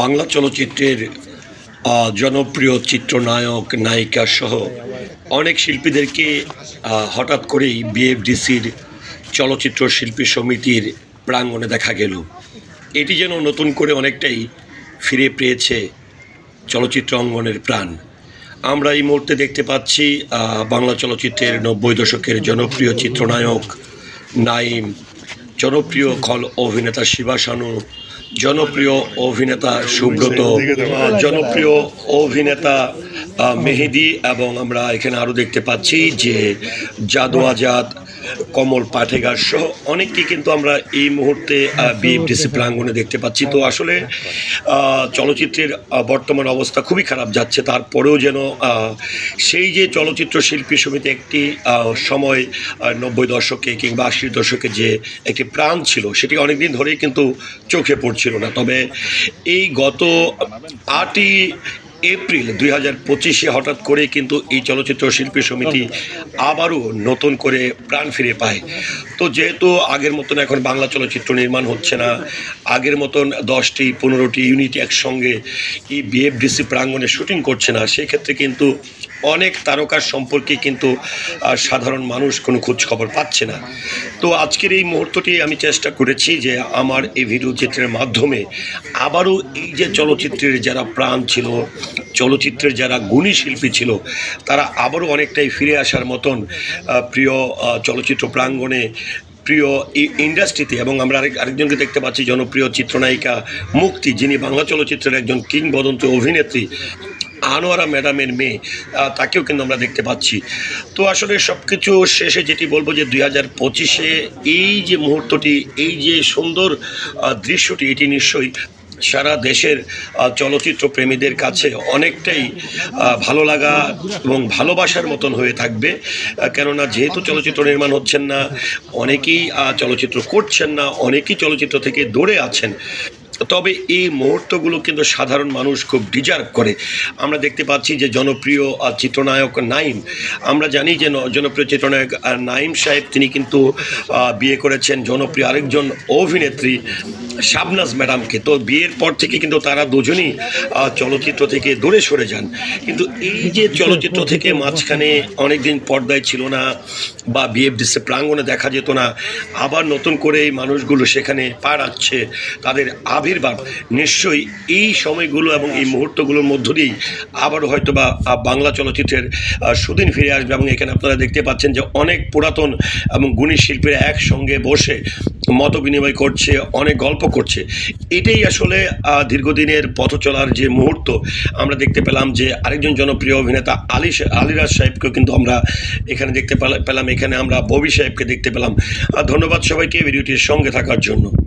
বাংলা চলচ্চিত্রের জনপ্রিয় চিত্রনায়ক, নায়িকা সহ অনেক শিল্পীদেরকে হঠাৎ করেই বিএফডিসির চলচ্চিত্র শিল্পী সমিতির প্রাঙ্গণে দেখা গেল। এটি যেন নতুন করে অনেকটাই ফিরে পেয়েছে চলচ্চিত্র অঙ্গনের প্রাণ। আমরা এই মুহূর্তে দেখতে পাচ্ছি বাংলা চলচ্চিত্রের নব্বই দশকের জনপ্রিয় চিত্রনায়ক নাইম, জনপ্রিয় খল অভিনেতা শিবা শানু জনপ্রিয় অভিনেতা সুব্রত, জনপ্রিয় অভিনেতা মেহেদি, এবং আমরা এখানে আরও দেখতে পাচ্ছি যে জাদু আজাদ কমল পাঠেগার সহ অনেককে কিন্তু আমরা এই মুহূর্তে বিএফডিসি প্রাঙ্গণে দেখতে পাচ্ছি। তো আসলে চলচ্চিত্রের বর্তমান অবস্থা খুবই খারাপ যাচ্ছে। তারপরেও যেন সেই যে চলচ্চিত্র শিল্পী সমিতি একটি সময় নব্বই দশকে কিংবা আশির দশকে যে একটি প্রাণ ছিল, সেটি অনেকদিন ধরেই কিন্তু চোখে পড়ছিল না। তবে এই গত আটই এপ্রিল দুই হাজার পঁচিশে হঠাৎ করে কিন্তু এই চলচ্চিত্র শিল্পী সমিতি আবারও নতুন করে প্রাণ ফিরে পায়। তো যেহেতু আগের মতন এখন বাংলা চলচ্চিত্র নির্মাণ হচ্ছে না, আগের মতন দশটি, পনেরোটি ইউনিট একসঙ্গে এই বিএফডিসি প্রাঙ্গনে শুটিং করছে না, সেক্ষেত্রে কিন্তু অনেক তারকার সম্পর্কে কিন্তু সাধারণ মানুষ কোনো খোঁজ খবর পাচ্ছে না। তো আজকের এই মুহূর্তটি আমি চেষ্টা করেছি যে আমার এই ভিডিও চিত্রের মাধ্যমে আবারও এই যে চলচ্চিত্রের যারা প্রাণ ছিল, চলচ্চিত্রের যারা গুণী শিল্পী ছিল, তারা আবারও অনেকটাই ফিরে আসার মতন প্রিয় চলচ্চিত্র প্রাঙ্গণে, প্রিয় এই ইন্ডাস্ট্রিতে এবং আমরা আরেক, আরেকজনকে দেখতে পাচ্ছি, জনপ্রিয় চিত্রনায়িকা মুক্তি, যিনি বাংলা চলচ্চিত্রের একজন কিংবদন্তি অভিনেত্রী। আনোয়ারা ম্যাডামের মেয়ে তাকেও কিন্তু আমরা দেখতে পাচ্ছি। তো আসলে সব কিছু শেষে যেটি বলব যে দুই হাজার পঁচিশে এই যে মুহূর্তটি, এই যে সুন্দর দৃশ্যটি, এটি নিশ্চয়ই সারা দেশের চলচ্চিত্র প্রেমীদের কাছে অনেকটাই ভালো লাগা এবং ভালোবাসার মতন হয়ে থাকবে। কেননা যেহেতু চলচ্চিত্র নির্মাণ হচ্ছেন না, অনেকেই চলচ্চিত্র করছেন না, অনেকেই চলচ্চিত্র থেকে দূরে আছেন। তবে এই মুহূর্তগুলো কিন্তু সাধারণ মানুষ খুব ডিজার্ভ করে। আমরা দেখতে পাচ্ছি যে জনপ্রিয় চিত্রনায়ক নাইম। আমরা জানি যে জনপ্রিয় চিত্রনায়ক নাইম সাহেব, তিনি কিন্তু বিয়ে করেছেন জনপ্রিয় আরেকজন অভিনেত্রী শাবনাজ ম্যাডামকে। তো বিয়ের পর থেকে কিন্তু তারা দুজনই চলচ্চিত্র থেকে দূরে সরে যান। কিন্তু এই যে চলচ্চিত্র থেকে মাঝখানে অনেকদিন পর্দায় ছিল না বা বিএফডিসি প্রাঙ্গণে দেখা যেত না, আবার নতুন করে এই মানুষগুলো সেখানে পা রাখছে, তাদের আবির্ভাব। নিশ্চয়ই এই সময়গুলো এবং এই মুহূর্তগুলোর মধ্য দিয়েই আবার হয়তো বা বাংলা চলচ্চিত্রের সুদিন ফিরে আসবে এবং এখানে আপনারা দেখতে পাচ্ছেন যে অনেক পুরাতন এবং গুণী শিল্পীরা একসঙ্গে বসে মত বিনিময় করছে, অনেক গল্প করছে। এটাই আসলে দীর্ঘদিনের পথ চলার যে মুহূর্ত, আমরা দেখতে পেলাম যে আরেকজন জনপ্রিয় অভিনেতা আলি আলিরাজ সাহেবকেও কিন্তু আমরা এখানে দেখতে পেলা- পেলাম। এখানে আমরা ববি সাহেবকে দেখতে পেলাম। ধন্যবাদ সবাইকে ভিডিওটির সঙ্গে থাকার জন্য।